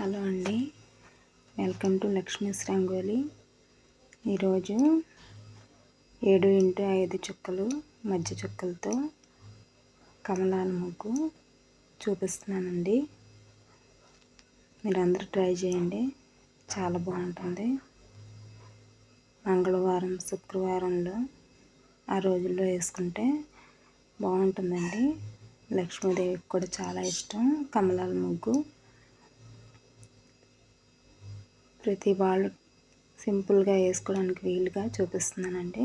Hello అండి. Welcome to Lakshmi's rangoli ఈరోజు ఏడు ఇంటూ ఐదు చుక్కలు మధ్య చుక్కలతో కమలాల ముగ్గు చూపిస్తున్నానండి. మీరందరూ ట్రై చేయండి. చాలా బాగుంటుంది. మంగళవారం శుక్రవారంలో ఆ రోజుల్లో వేసుకుంటే బాగుంటుందండి. లక్ష్మీదేవికి కూడా చాలా ఇష్టం కమలాల ముగ్గు. ప్రతి వాళ్ళు సింపుల్గా వేసుకోవడానికి వీలుగా చూపిస్తున్నానండి.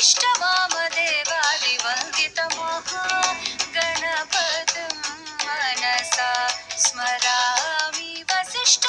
इष्टमामदेवादिवन्दितमः गणपतुं मनसा स्मरामि वसिष्ठ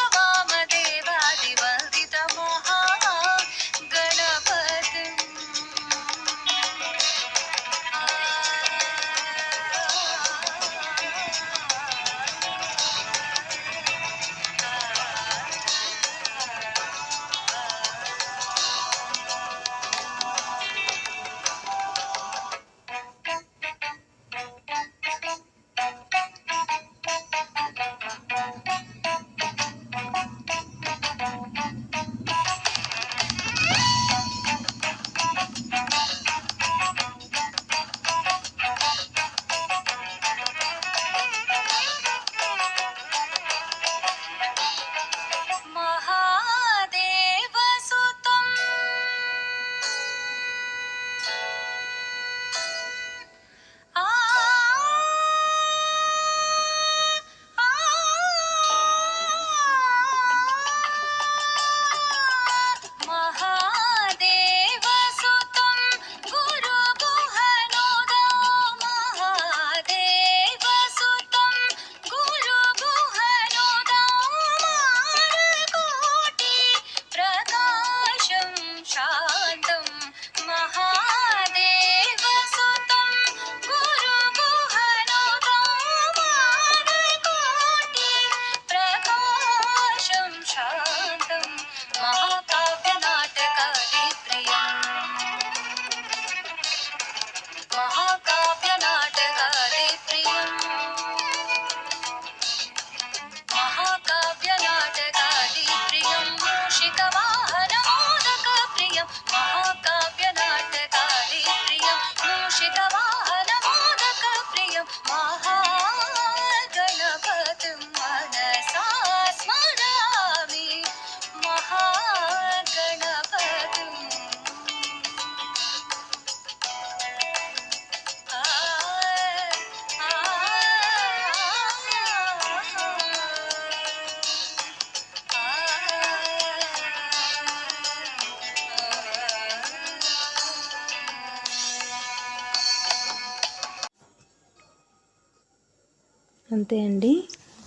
అంతే అండి.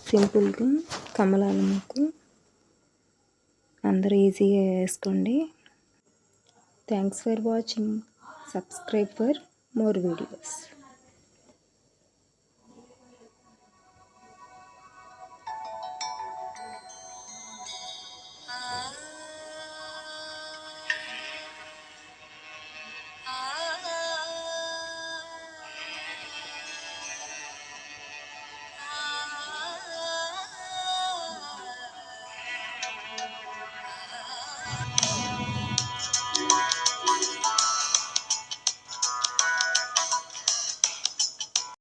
సింపుల్గా కమలాల ముక్కు అందరూ ఈజీగా వేసుకోండి. Thanks for watching. Subscribe for more videos.